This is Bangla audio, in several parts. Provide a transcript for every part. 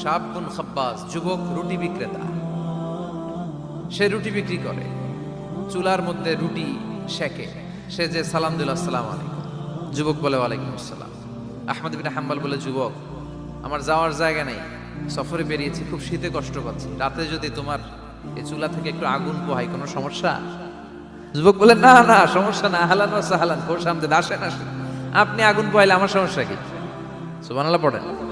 সাবগুন খাব্বাস, যুবক, রুটি বিক্রেতা। সে রুটি বিক্রি করে। চুলার মধ্যে রুটি শেখে সে যে সালাম দিল আসসালাম আলাইকুম। যুবক বলে, ওয়ালাইকুম আসসালাম। আহমদ বিন হাম্বাল বলে, যুবক, আমার যাওয়ার জায়গা নেই। সফরে বেরিয়েছি, খুব শীতে কষ্ট পাচ্ছি। রাতে যদি তোমার এই চুলা থেকে একটু আগুন পোহাই কোনো সমস্যা? যুবক বলে, না না, সমস্যা না। হালান সাহালান খোশ আমদেন আসেন আসেন। আপনি আগুন পোহাইলে আমার সমস্যা কি? সুবহানাল্লাহ, পড়েন।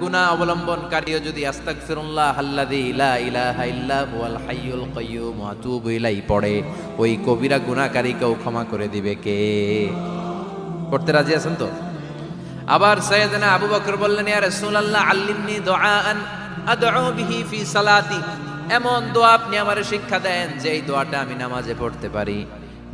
গুনাহ অবলম্বনকারীও যদি পড়ে, ওই কবিরা গুনাহকারীকেও ক্ষমা করে দিবে কে? পড়তে রাজি আছেন তো? আবার সৈয়দনা আবু বকর বললেন, ইয়া রাসূলুল্লাহ, আল্লিমনি দুআআন আদউ বিহি ফি সালাতি। এমন দোয়া আপনি আমারে শিক্ষা দেন যে এই দোয়াটা আমি নামাজে পড়তে পারি।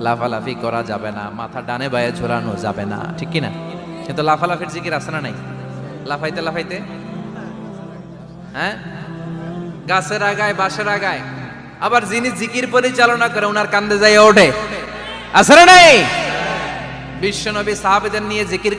লাফালাফি করা যাবে না, মাথা ডানে বায়ে ঝোলানো যাবে না, ঠিক কিনা? কিন্তু লাফালাফির জিকির আছে না নাই? লাফাইতে লাফাইতে? হ্যাঁ? গাছের আগায়, বাঁশের আগায়। আবার যিনি জিকির পরিচালনা করে ওনার কান্দে যাই ওঠে। আছে না নাই? বিশ্বনবী সাহাবেদের নিয়ে জিকির